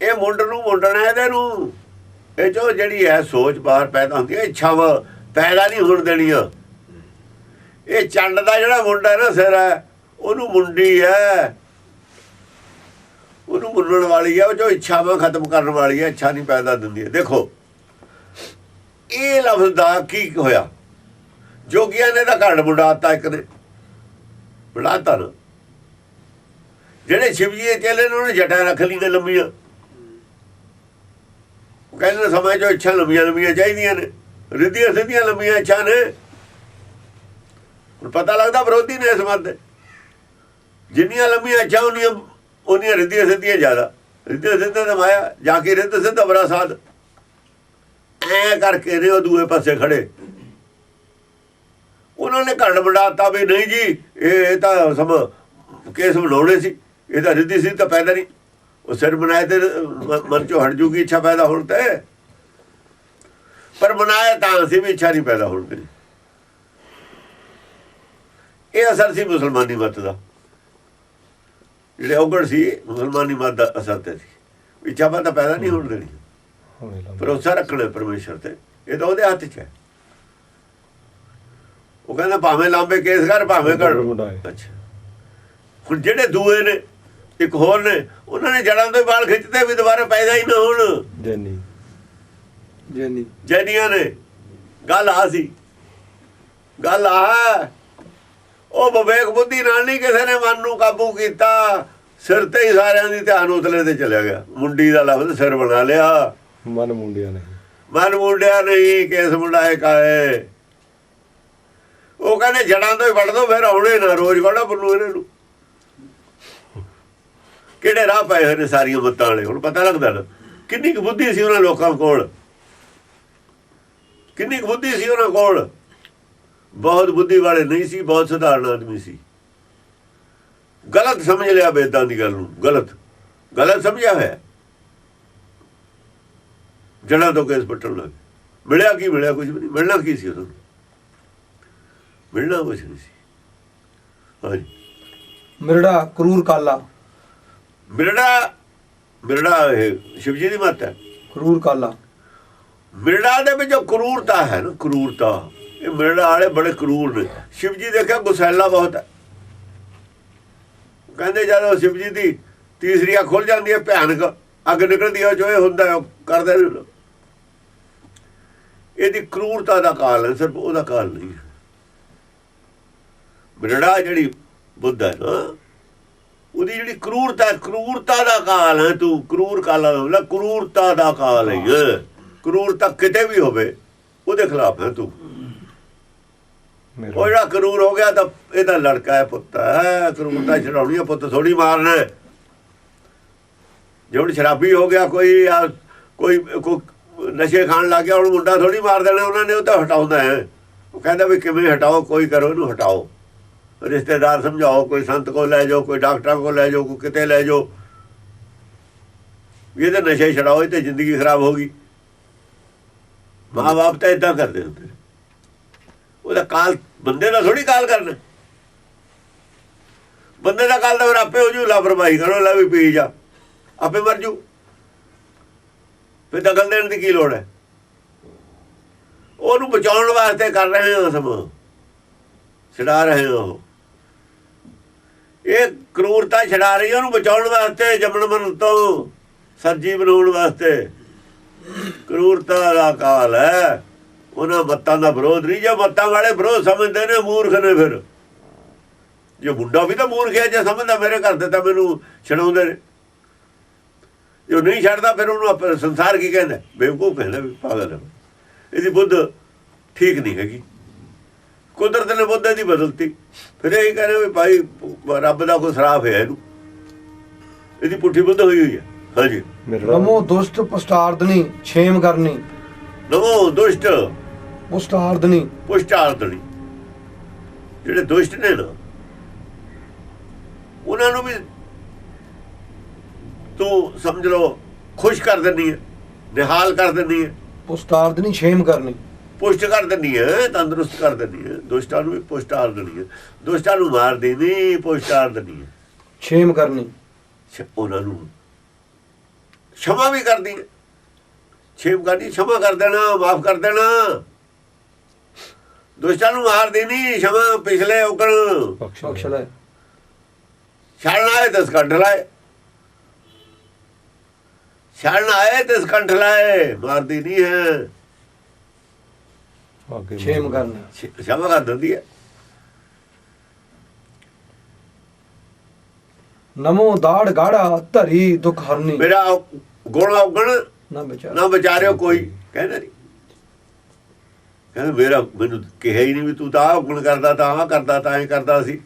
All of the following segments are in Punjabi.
ਇਹ ਮੁੰਡ ਨੂੰ ਮੁੰਡਣਾ ਇਹਦੇ ਨੂੰ। ਇਹ ਜੋ ਜਿਹੜੀ ਹੈ ਸੋਚ ਬਾਹਰ ਪੈਦਾ ਹੁੰਦੀ ਹੈ ਇੱਛਾਵਾਂ ਪੈਦਾ ਨਹੀਂ ਹੋਣ ਦੇਣੀਆਂ ਇਹ ਚੰਡ ਦਾ ਜਿਹੜਾ ਮੁੰਡਾ ਨਾ ਸਿਰ ਹੈ, ਉਹਨੂੰ ਮੁੰਡੀ ਹੈ। ਉਹਨੂੰ ਮੁੰਡਣ ਵਾਲੀ ਹੈ, ਉਹ ਜੋ ਇੱਛਾਵਾਂ ਖਤਮ ਕਰਨ ਵਾਲੀ ਹੈ, ਇੱਛਾ ਨਹੀਂ ਪੈਦਾ ਦਿੰਦੀ ਹੈ। ਦੇਖੋ, ਇਹ ਲਫ਼ਜ਼ ਦਾ ਕੀ ਹੋਇਆ? ਜੋਗੀਆਂ ਨੇ ਤਾਂ ਘੜ ਮੁੰਡਾਤਾ ਇੱਕ ਨੇ। ਬੁਲਾਤਾ ਨਾ। ਜਿਹੜੇ ਸ਼ਿਵਜੀ ਦੇ ਚੇਲੇ ਨੇ ਉਹਨੇ ਜਟਾਂ ਰੱਖ ਲਈਆਂ ਲੰਮੀਆਂ। ਉਹ ਕਹਿੰਦੇ ਨੇ ਸਮੇਂ ਜੋ ਇੱਛਾ ਲੰਬੀਆਂ ਲੰਬੀਆਂ ਚਾਹੀਦੀਆਂ ਨੇ। ਰਿੱਧੀਆਂ ਸਿੱਧੀਆਂ ਲੰਬੀਆਂ ਇੱਛਾ ਨੇ। ਹੁਣ ਪਤਾ ਲੱਗਦਾ ਵਿਰੋਧੀ ਨੇ ਇਸ ਮਤ ਦੇ ਜਿੰਨੀਆਂ ਲੰਬੀਆਂ ਇੱਛਾ ਉਹਨੀਆਂ ਉਹਨੀਆਂ ਰਿੱਧੀਆਂ ਸਿੱਧੀਆਂ ਜ਼ਿਆਦਾ। ਰਿੱਧੀਆਂ ਸਿੱਧੀਆਂ ਤਾਂ ਮਾਇਆ, ਜਾ ਕੇ ਰਿੱਧ ਸਿੱਧਾ ਬਰਾ ਸਾਧ। ਐ ਕਰਕੇ ਨੇ ਉਹ ਦੂਏ ਪਾਸੇ ਖੜੇ। ਉਹਨਾਂ ਨੇ ਘੜ ਵਡਾਤਾ ਵੀ ਨਹੀਂ ਜੀ ਇਹ ਇਹ ਤਾਂ ਸਮ ਕੇਸ ਬਣਾਉਣੇ ਸੀ। ਇਹ ਤਾਂ ਰਿੱਧੀ ਸੀ ਤਾਂ ਪੈਦਾ ਨਹੀਂ। ਉਹ ਸਿਰ ਬਣਾਏ ਤੇ ਮਨ ਚੋਂ ਹਟ ਜੂਗੀ ਇੱਛਾ ਪੈਦਾ ਹੋਣ ਤੇ। ਪਰ ਬਣਾਇਆ ਤਾਂ ਸੀ ਵੀ ਇੱਛਾ ਨਹੀਂ ਪੈਦਾ ਹੋਣ ਦੀ ਇਹ ਅਸਰ ਸੀ ਮੁਸਲਮਾਨੀ ਮਤ ਦਾ। ਜਿਹੜੇ ਔਗਣ ਸੀ ਮੁਸਲਮਾਨੀ ਮਤ ਦਾ ਅਸਰ ਤੇ ਸੀ। ਇੱਛਾ ਤਾਂ ਪੈਦਾ ਨਹੀਂ ਹੋਣ ਦੇਣੀ। ਭਰੋਸਾ ਰੱਖਣਾ ਪਰਮੇਸ਼ਰ ਤੇ। ਇਹ ਤਾਂ ਉਹਦੇ ਹੱਥ 'ਚ ਹੈ। ਉਹ ਕਹਿੰਦਾ ਭਾਵੇਂ ਲਾਂਬੇ ਕੇਸ ਕਰ ਭਾਵੇਂ ਹੈ। ਅੱਛਾ। ਹੁਣ ਜਿਹੜੇ ਦੂਏ ਨੇ ਇੱਕ ਹੋਰ ਨੇ ਉਹਨਾਂ ਨੇ ਜੜਾਂ ਤੋਂ ਹੀ ਵਾਲ ਖਿੱਚਦੇ ਵੀ ਦੁਬਾਰਾ ਪੈਦਾ ਹੀ ਨਾ ਹੋਣ। ਜੈਨੀ। ਜੈਨੀ। ਜੈਨੀਆਂ ਨੇ। ਗੱਲ ਆ ਸੀ। ਗੱਲ ਆ। ਉਹ ਵਿਵੇਕ ਬੁੱਧੀ ਨਾਲ ਨਹੀਂ ਕਿਸੇ ਨੇ ਮਨ ਨੂੰ ਕਾਬੂ ਕੀਤਾ। ਸਿਰ ਤੇ ਹੀ ਸਾਰਿਆਂ ਦੀ ਧਿਆਨ ਉਤਲੇ ਤੇ ਚਲਿਆ ਗਿਆ। ਮੁੰਡੀ ਦਾ ਲਫ਼ਜ਼ ਸਿਰ ਬਣਾ ਲਿਆ। ਮਨ ਮੁੰਡਿਆਂ ਨੇ। ਮਨ ਮੁੰਡਿਆ ਨਹੀਂ ਕੇਸ ਮੁੰਡਾਏ ਕਾਏ ਉਹ ਕਹਿੰਦੇ ਜੜਾਂ ਤੋਂ ਹੀ ਵੜ ਦੋ ਫਿਰ ਆਉਣੇ ਨਾ ਰੋਜ਼ ਕੋੜਾ ਬੰਨੂ ਇਹਨਾਂ ਨੂੰ। ਕਿਹੜੇ ਰਾਹ ਪਏ ਹੋਏ ਨੇ ਸਾਰੀਆਂ ਮੱਤਾਂ ਵਾਲੇ? ਹੁਣ ਪਤਾ ਲੱਗਦਾ ਨਾ। ਕਿੰਨੀ ਕੁ ਬੁੱਧੀ ਸੀ ਉਹਨਾਂ ਲੋਕਾਂ ਕੋਲ? ਕਿੰਨੀ ਕੁ ਬੁੱਧੀ ਸੀ ਉਹਨਾਂ ਕੋਲ? ਬਹੁਤ ਬੁੱਧੀ ਵਾਲੇ ਨਹੀਂ ਸੀ, ਬਹੁਤ ਸਧਾਰਨ ਆਦਮੀ ਸੀ। ਗਲਤ ਸਮਝ ਲਿਆ ਬੇਦਾਂ ਦੀ ਗੱਲ ਨੂੰ। ਗਲਤ। ਗਲਤ ਸਮਝਿਆ ਹੋਇਆ। ਜੜਾਂ ਤੋਂ ਕੇਸ ਪੱਟਣ ਲੱਗ ਗਏ। ਮਿਲਿਆ ਕੀ ਮਿਲਿਆ? ਕੁਝ ਵੀ ਨਹੀਂ। ਮਿਲਣਾ ਕੀ ਸੀ ਉਹਨਾਂ ਨੂੰ? ਮਿਲਣਾ ਕੁਝ ਨਹੀਂ ਸੀ। ਹਾਂਜੀ। ਮਿਰੜਾ ਕਰੂਰ ਕਾਲਾ। ਮਿਰੜਾ ਮਿਰੜਾ ਇਹ ਸ਼ਿਵਜੀ ਦੀ ਮੱਤ ਹੈ। ਕਰੂਰ ਕਾਲਾ। ਮਿਰੜਾ ਦੇ ਵਿੱਚ ਜੋ ਕਰੂਰਤਾ ਹੈ ਨਾ ਕਰੂਰਤਾ ਇਹ ਮਿਰੜਾ ਵਾਲੇ ਬੜੇ ਕਰੂਰ ਨੇ। ਸ਼ਿਵਜੀ ਦੇਖਿਆ ਗੁਸੈਲਾ ਬਹੁਤ ਹੈ। ਕਹਿੰਦੇ ਜਦੋਂ ਸ਼ਿਵਜੀ ਦੀ ਤੀਸਰੀ ਅੱਖ ਖੁੱਲ ਜਾਂਦੀ ਹੈ ਭਿਆਨਕ ਅੱਗ ਨਿਕਲਦੀ ਹੈ ਜੋ ਇਹ ਹੁੰਦਾ ਉਹ ਕਰਦੇ ਨੇ। ਇਹਦੀ ਕਰੂਰਤਾ ਦਾ ਕਾਲ ਹੈ ਸਿਰਫ ਉਹਦਾ ਕਾਲ ਨਹੀਂ ਹੈ। ਮਿਰੜਾ ਜਿਹੜੀ ਬੁੱਧ ਹੈ ਨਾ ਉਹਦੀ ਜਿਹੜੀ ਕਰੂਰਤਾ ਕਰੂਰਤਾ ਦਾ ਕਾਲ ਹੈ ਤੂੰ, ਕਰੂਰ ਕਾਲਾ ਮਤਲਬ ਕਰੂਰਤਾ ਦਾ ਕਾਲ ਹੈ ਕਰੂਰਤਾ ਕਿਤੇ ਵੀ ਹੋਵੇ, ਉਹਦੇ ਖਿਲਾਫ ਹੈ ਤੂੰ। ਉਹ ਜਿਹੜਾ ਕਰੂਰ ਹੋ ਗਿਆ ਤਾਂ ਇਹਦਾ ਲੜਕਾ ਹੈ, ਪੁੱਤ ਹੈ, ਕਰੂਰਤਾ ਛਡਾਉਣੀ ਹੈ, ਪੁੱਤ ਥੋੜੀ ਮਾਰਨਾ ਹੈ। ਜੇ ਹੁਣ ਸ਼ਰਾਬੀ ਹੋ ਗਿਆ, ਕੋਈ ਕੋਈ ਕੋਈ ਨਸ਼ੇ ਖਾਣ ਲੱਗ ਗਿਆ, ਹੁਣ ਮੁੰਡਾ ਥੋੜੀ ਮਾਰ ਦੇਣਾ ਉਹਨਾਂ ਨੇ, ਉਹ ਤਾਂ ਹਟਾਉਂਦਾ ਹੈ। ਉਹ ਕਹਿੰਦਾ ਵੀ ਕਿਵੇਂ ਹਟਾਓ, ਕੋਈ ਕਰੋ, ਇਹਨੂੰ ਹਟਾਓ। ਰਿਸ਼ਤੇਦਾਰ ਸਮਝਾਓ ਕੋਈ ਸੰਤ ਕੋ ਲੈ ਜਾਓ ਕੋਈ ਡਾਕਟਰਾਂ ਕੋ ਲੈ ਜਾਓ ਕੋਈ ਕਿਤੇ ਲੈ ਜਾਓ। ਇਹਦੇ ਨਸ਼ੇ ਛਡਾਓ ਇਹ ਤੇ ਜ਼ਿੰਦਗੀ ਖਰਾਬ ਹੋ ਗਈ। ਮਾਂ-ਬਾਪ ਤਾਂ ਇਦਾਂ ਕਰਦੇ ਹੁੰਦੇ। ਉਹਦਾ ਕਾਲ ਬੰਦੇ ਦਾ ਥੋੜੀ ਕਾਲ ਕਰਨਾ। ਬੰਦੇ ਦਾ ਕਾਲ ਤਾਂ ਫਿਰ ਆਪੇ ਹੋ ਜੂ ਲਾਪਰਵਾਹੀ ਕਰੋ ਲੈ ਵੀ ਪੀ ਜਾ। ਆਪੇ ਮਰ ਜੂ। ਫਿਰ ਦਖਲ ਦੇਣ ਦੀ ਕੀ ਲੋੜ ਹੈ? ਉਹਨੂੰ ਬਚਾਉਣ ਵਾਸਤੇ ਕਰ ਰਹੇ ਹੋ ਸਭ ਛਡਾ ਰਹੇ ਹੋ ਇਹ ਕਰੂਰਤਾ ਛਡਾ ਰਹੀ ਉਹਨੂੰ ਬਚਾਉਣ ਵਾਸਤੇ, ਜੰਮਣ ਮਰਨ ਤੋਂ ਸਰਜੀ ਬਣਾਉਣ ਵਾਸਤੇ। ਕਰੂਰਤਾ ਦਾ ਕਾਲ ਹੈ। ਉਹਨਾਂ ਮੱਤਾਂ ਦਾ ਵਿਰੋਧ ਨਹੀਂ, ਜੇ ਮੱਤਾਂ ਵਾਲੇ ਵਿਰੋਧ ਸਮਝਦੇ ਨੇ, ਮੂਰਖ ਨੇ ਫਿਰ। ਜੇ ਮੁੰਡਾ ਵੀ ਤਾਂ ਮੂਰਖ ਹੈ, ਜੇ ਸਮਝਦਾ ਮੇਰੇ ਘਰ ਦੇ ਤਾਂ ਮੈਨੂੰ ਛਡਾਉਂਦੇ ਨੇ। ਜੋ ਨਹੀਂ ਛੱਡਦਾ, ਫਿਰ ਉਹਨੂੰ ਆਪਾਂ ਸੰਸਾਰ ਕੀ ਕਹਿੰਦਾ? ਬੇਵਕੂਫ ਕਹਿੰਦਾ ਵੀ ਪਾਗਲ ਇਹਦੀ ਬੁੱਧ ਠੀਕ ਨਹੀਂ ਹੈਗੀ। ਕੁਦਰਤ ਨੇ ਬੁੱਧ ਦੀ ਬਦਲਤੀ। ਫਿਰ ਇਹ ਕਹਿੰਦੇ ਵੀ ਭਾਈ ਰੱਬ ਦਾ ਕੋਈ ਸਰਾਫ ਹੈ ਇਹਨੂੰ। ਇਹਦੀ ਪੁੱਠੀ ਬੁੱਧ ਹੋਈ ਹੋਈ ਹੈ। ਹਾਂਜੀ। ਮੇਰਾ ਨਮੋ ਦੁਸ਼ਟ ਪੁਸਤਾਰਦਨੀ ਛੇਮ ਕਰਨੀ। ਨਮੋ ਦੁਸ਼ਟ ਪੁਸਤਾਰਦਨੀ ਪੁਸ਼ਟਾਰਦਣੀ ਜਿਹੜੇ ਦੁਸ਼ਟ ਨੇ ਨਾ ਉਹਨਾਂ ਨੂੰ ਵੀ ਤੂੰ ਸਮਝ ਲਓ ਖੁਸ਼ ਕਰ ਦਿੰਦੀ ਹੈ ਨਿਹਾਲ ਕਰ ਦਿੰਦੀ ਹੈ। ਪੁਸਤਾਰਦਨੀ ਛੇਮ ਕਰਨੀ। ਪੁਸ਼ਟ ਕਰ ਦਿੰਦੀ ਹੈ ਤੰਦਰੁਸਤ ਕਰ ਦਿੰਦੀ ਹੈ ਦੁਸ਼ਟਾਂ ਨੂੰ ਵੀ ਪੁਸ਼ਟ ਹਾਰ ਦਿੰਦੀ ਹੈ ਦੁਸ਼ਟਾਂ ਨੂੰ ਮਾਰ ਦੇਣੀ ਪੁਸ਼ਟ ਹਾਰ ਦਿੰਦੀ ਹੈ ਛੇਮ ਕਰਨੀ। ਉਹਨਾਂ ਨੂੰ ਸ਼ਮਾ ਵੀ ਕਰਦੀ ਹੈ ਛੇਮ ਕਰਨੀ ਸ਼ਮਾ ਕਰ ਦੇਣਾ ਮਾਫ ਕਰ ਦੇਣਾ। ਦੁਸ਼ਟਾਂ ਨੂੰ ਮਾਰ ਦੇਣੀ ਸ਼ਮਾ ਪਿਛਲੇ ਉਕਰ ਬਖਸ਼ ਲੈ। ਛੜਨ ਆਏ ਤੇ ਸਕੰਠ ਲਾਏ ਛੜਨ ਆਏ ਤੇ ਸਕੰਠ ਲਾਏ ਮਾਰਦੀ ਨਹੀਂ ਹੈ। ਭਾਗੇ ਛੇਮ ਕਰਨਾ। ਸ਼ਬਦ ਦਾ ਦਦੀ ਹੈ ਨਮੋ ਦਾੜ ਗਾੜਾ ਧਰੀ ਦੁਖ ਹਰਨੀ। ਮੇਰਾ ਗੁਣ ਔਗਣ ਨਾ ਵਿਚਾਰ ਨਾ ਵਿਚਾਰਿਓ ਕੋਈ। ਕਹਿੰਦਾ ਨਹੀਂ ਕਹਿੰਦਾ ਮੇਰਾ ਮੈਨੂੰ ਕਿਹਾ ਹੀ ਨਹੀਂ ਵੀ ਤੂੰ ਤਾਂ ਆ ਕਰਦਾ ਤਾਂ ਆ ਕਰਦਾ ਤਾਂ ਐ ਕਰਦਾ ਸੀ।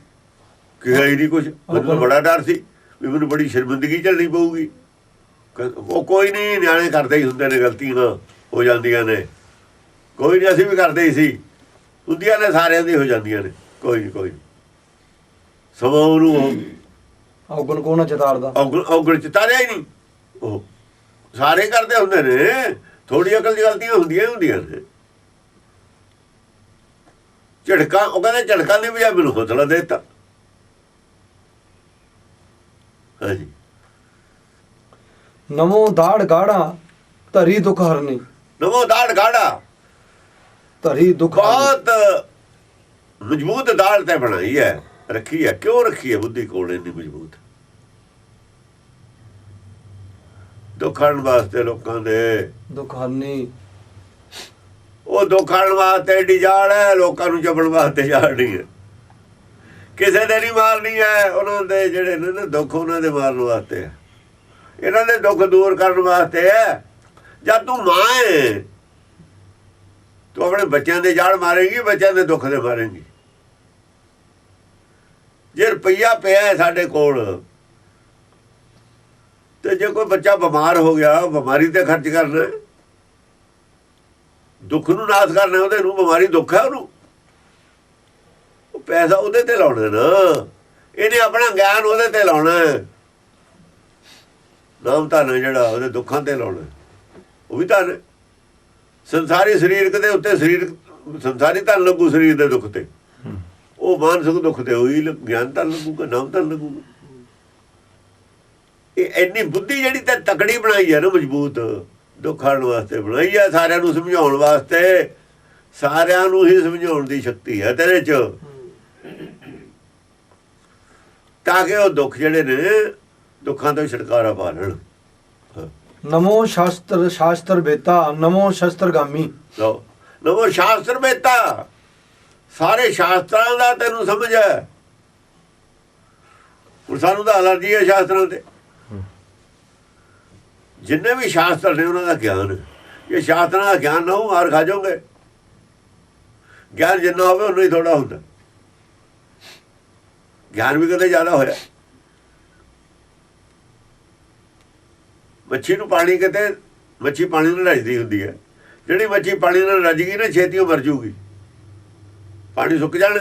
ਕਿਹਾ ਹੀ ਨਹੀਂ ਕੁਝ ਮੈਨੂੰ ਬੜਾ ਡਰ ਸੀ ਵੀ ਮੈਨੂੰ ਬੜੀ ਸ਼ਰਮਿੰਦਗੀ ਝੱਲਣੀ ਪਊਗੀ। ਉਹ ਕੋਈ ਨਹੀਂ ਨਿਆਣੇ ਕਰਦੇ ਹੀ ਹੁੰਦੇ ਨੇ ਗਲਤੀਆਂ ਹੋ ਜਾਂਦੀਆਂ ਨੇ। ਕੋਈ ਨਹੀਂ ਅਸੀਂ ਵੀ ਕਰਦੇ ਹੀ ਸੀ। ਹੁੰਦੀਆਂ ਨੇ ਸਾਰਿਆਂ ਦੀ ਹੋ ਜਾਂਦੀਆਂ ਨੇ। ਕੋਈ ਨਹੀਂ ਕੋਈ ਨੀ। ਸਮਾਂ ਉਹ ਔਗਣ ਕੋਣਾ ਚਤਾਰਦਾ ਔਗਣ ਔਗਣ ਚ ਤਾਰਿਆ ਹੀ ਨਹੀਂ। ਉਹ ਸਾਰੇ ਕਰਦੇ ਹੁੰਦੇ ਨੇ। ਥੋੜੀ ਅਕਲ ਦੀ ਗਲਤੀਆਂ ਹੁੰਦੀਆਂ ਹੀ ਹੁੰਦੀਆਂ ਨੇ। ਝਟਕਾ ਉਹ ਕਹਿੰਦਾ ਝਟਕਾ ਨਹੀਂ ਵੀ ਮੈਨੂੰ ਹੌਸਲਾ ਦੇ ਦਿੱਤਾ। ਹਾਂਜੀ। ਨਮੋ ਦਾੜ ਗਾੜਾ ਧਰੀ ਦੁਖ ਹਰਨੀ। ਨਵੋ ਦਾੜ ਗਾੜਾ ਧਰੀ ਦੁਖ ਬਹੁਤ ਮਜ਼ਬੂਤ ਦਾਲ ਤੇ ਬਣਾਈ ਹੈ ਰੱਖੀ ਹੈ। ਕਿਉਂ ਰੱਖੀ ਹੈ ਬੁੱਧੀ ਕੋਲ ਇੰਨੀ ਮਜ਼ਬੂਤ? ਦੁੱਖਣ ਵਾਸਤੇ ਲੋਕਾਂ ਦੇ। ਦੁਖ ਹਰਨੀ ਉਹ ਦੁੱਖਣ ਵਾਸਤੇ ਏਡੀ ਜਾਲ ਹੈ ਲੋਕਾਂ ਨੂੰ ਜਬਣ ਵਾਸਤੇ ਨਹੀਂ ਹੈ। ਕਿਸੇ ਦੇ ਨਹੀਂ ਮਾਰਨੀ ਹੈ ਉਹਨਾਂ ਦੇ ਜਿਹੜੇ ਨੇ ਨਾ ਦੁੱਖ ਉਹਨਾਂ ਦੇ ਮਾਰਨ ਵਾਸਤੇ ਹੈ। ਇਹਨਾਂ ਦੇ ਦੁੱਖ ਦੂਰ ਕਰਨ ਵਾਸਤੇ ਹੈ। ਜਦ ਤੂੰ ਮਾਂ ਹੈ ਤੂੰ ਆਪਣੇ ਬੱਚਿਆਂ ਦੇ ਜਾਲ ਮਾਰੇਗੀ, ਬੱਚਿਆਂ ਦੇ ਦੁੱਖ ਦੇ ਮਾਰੇਗੀ। ਜੇ ਰੁਪਈਆ ਪਿਆ ਹੈ ਸਾਡੇ ਕੋਲ, ਤੇ ਜੇ ਕੋਈ ਬੱਚਾ ਬਿਮਾਰ ਹੋ ਗਿਆ ਬਿਮਾਰੀ ਤੇ ਖਰਚ ਕਰਨਾ ਦੁੱਖ ਨੂੰ ਨਾਸ ਕਰਨਾ ਉਹਦੇ ਨੂੰ ਬਿਮਾਰੀ ਦੁੱਖ ਹੈ ਉਹਨੂੰ। ਉਹ ਪੈਸਾ ਉਹਦੇ ਤੇ ਲਾਉਣਾ ਨਾ। ਇਹਨੇ ਆਪਣਾ ਗਿਆਨ ਉਹਦੇ ਤੇ ਲਾਉਣਾ ਨਾਮ ਤਾਂ ਜਿਹੜਾ, ਉਹਦੇ ਦੁੱਖਾਂ ਤੇ ਲਾਉਣਾ ਉਹ ਵੀ ਤਾਂ ਸੰਸਾਰੀ ਸਰੀਰਕ ਦੇ ਉੱਤੇ ਸਰੀਰਕ, ਸੰਸਾਰੀ ਤਾਂ ਲੱਗੂ ਸਰੀਰ ਦੇ ਦੁੱਖ ਤੇ। ਉਹ ਮਾਨਸਿਕ ਦੁੱਖ ਤੇ ਹੋਈ ਗਿਆਨ ਤਾਂ ਲੱਗੂਗਾ, ਨਾਮ ਤਾਂ ਲੱਗੂਗਾ। ਇਹ ਇੰਨੀ ਬੁੱਧੀ ਜਿਹੜੀ ਤੇ ਤਕੜੀ ਬਣਾਈ ਹੈ ਨਾ, ਮਜ਼ਬੂਤ, ਦੁੱਖਾਂ ਵਾਸਤੇ ਬਣਾਈ ਹੈ ਸਾਰਿਆਂ ਨੂੰ ਸਮਝਾਉਣ ਵਾਸਤੇ, ਸਾਰਿਆਂ ਨੂੰ ਹੀ ਸਮਝਾਉਣ ਦੀ ਸ਼ਕਤੀ ਹੈ ਤੇਰੇ 'ਚ। ਤਾਂ ਕਿ ਉਹ ਦੁੱਖ ਜਿਹੜੇ ਨੇ, ਦੁੱਖਾਂ ਤੋਂ ਛੁਟਕਾਰਾ ਪਾ ਲੈਣ। ਨਮੋ ਸ਼ਾਸਤਰ ਸ਼ਾਸਤਰ ਬੇਤਾ, ਨਮੋ ਸ਼ਸਤਰ ਗਾਮੀ। ਲਓ ਨਵੋ ਸ਼ਾਸਤਰ ਬੇਤਾ। ਸਾਰੇ ਸ਼ਾਸਤਰਾਂ ਦਾ ਤੈਨੂੰ ਸਮਝ ਹੈ। ਹੁਣ ਸਾਨੂੰ ਤਾਂ ਅਲਰਜੀ ਹੈ ਸ਼ਾਸਤਰਾਂ ਤੇ। ਜਿੰਨੇ ਵੀ ਸ਼ਾਸਤਰ ਨੇ ਉਹਨਾਂ ਦਾ ਗਿਆਨ। ਇਹ ਸ਼ਾਸਤਰਾਂ ਦਾ ਗਿਆਨ ਨਾ ਹੋ ਮਾਰ ਖਾ ਜਾਓਗੇ। ਗਿਆਨ ਜਿੰਨਾ ਹੋਵੇ, ਉਨਾ ਹੀ ਥੋੜਾ ਹੁੰਦਾ। ਗਿਆਨ ਵੀ ਕਦੇ ਜ਼ਿਆਦਾ ਹੋਇਆ। ਮੱਛੀ ਨੂੰ ਪਾਣੀ ਕਿਤੇ, ਮੱਛੀ ਪਾਣੀ ਨਾਲ ਰਜਦੀ ਹੁੰਦੀ ਹੈ। ਜਿਹੜੀ ਮੱਛੀ ਪਾਣੀ ਨਾਲ ਰਜ ਗਈ ਨਾ, ਛੇਤੀ ਉਹ ਮਰ ਜੂਗੀ। ਪਾਣੀ ਸੁੱਕ ਜਾਣਾ।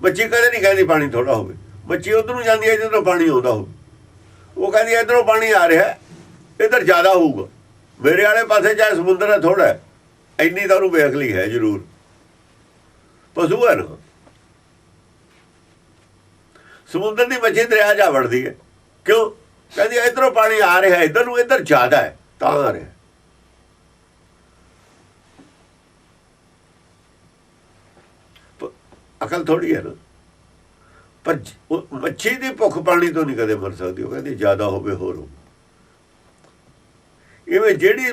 ਮੱਛੀ ਕਦੇ ਨਹੀਂ ਕਹਿੰਦੀ ਪਾਣੀ ਥੋੜਾ ਹੋਵੇ। ਮੱਛੀ ਉਧਰ ਨੂੰ ਜਾਂਦੀ ਹੈ, ਜਿੱਧਰੋਂ ਪਾਣੀ ਆਉਂਦਾ ਹੋਵੇ। ਉਹ ਕਹਿੰਦੀ ਇਧਰੋਂ ਪਾਣੀ ਆ ਰਿਹਾ ਇਧਰ ਜ਼ਿਆਦਾ ਹੋਊਗਾ। ਮੇਰੇ ਵਾਲੇ ਪਾਸੇ ਚਾਹੇ ਸਮੁੰਦਰ ਹੈ ਥੋੜਾ ਹੈ। ਇੰਨੀ ਤਾਂ ਉਹਨੂੰ ਬੇਅਕਲੀ ਹੈ, ਜ਼ਰੂਰ। ਪਸ਼ੂ ਹੈ ਨਾ। ਸਮੁੰਦਰ ਦੀ ਮੱਛੀ ਦਰਿਆ ਜਾ ਵੜਦੀ ਹੈ। ਕਿਉਂ? ਕਹਿੰਦੀ ਇਧਰੋਂ ਪਾਣੀ ਆ ਰਿਹਾ, ਇਧਰ ਨੂੰ ਇਧਰ ਜ਼ਿਆਦਾ ਹੈ, ਤਾਂ ਆ ਰਿਹਾ ਅਕਲ ਥੋੜੀ ਹੈ ਨਾ। ਪਰ ਮੱਛੀ ਦੀ ਭੁੱਖ ਪਾਣੀ ਤੋਂ ਨਹੀਂ ਕਦੇ ਮਰ ਸਕਦੀ, ਉਹ ਕਹਿੰਦੀ ਜ਼ਿਆਦਾ ਹੋਵੇ ਹੋਰ ਹੋ ਇਵੇਂ ਜਿਹੜੀ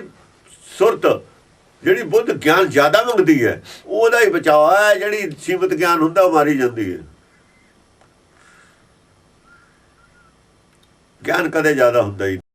ਸੁਰਤ, ਜਿਹੜੀ ਬੁੱਧ ਗਿਆਨ ਜ਼ਿਆਦਾ ਮੰਗਦੀ ਹੈ, ਉਹਦਾ ਹੀ ਬਚਾਅ ਹੈ, ਜਿਹੜੀ ਸੀਮਤ ਗਿਆਨ ਹੁੰਦਾ ਉਹ ਮਾਰੀ ਜਾਂਦੀ ਹੈ। ਗਿਆਨ ਕਦੇ ਜ਼ਿਆਦਾ ਹੁੰਦਾ ਹੀ ਨਹੀਂ।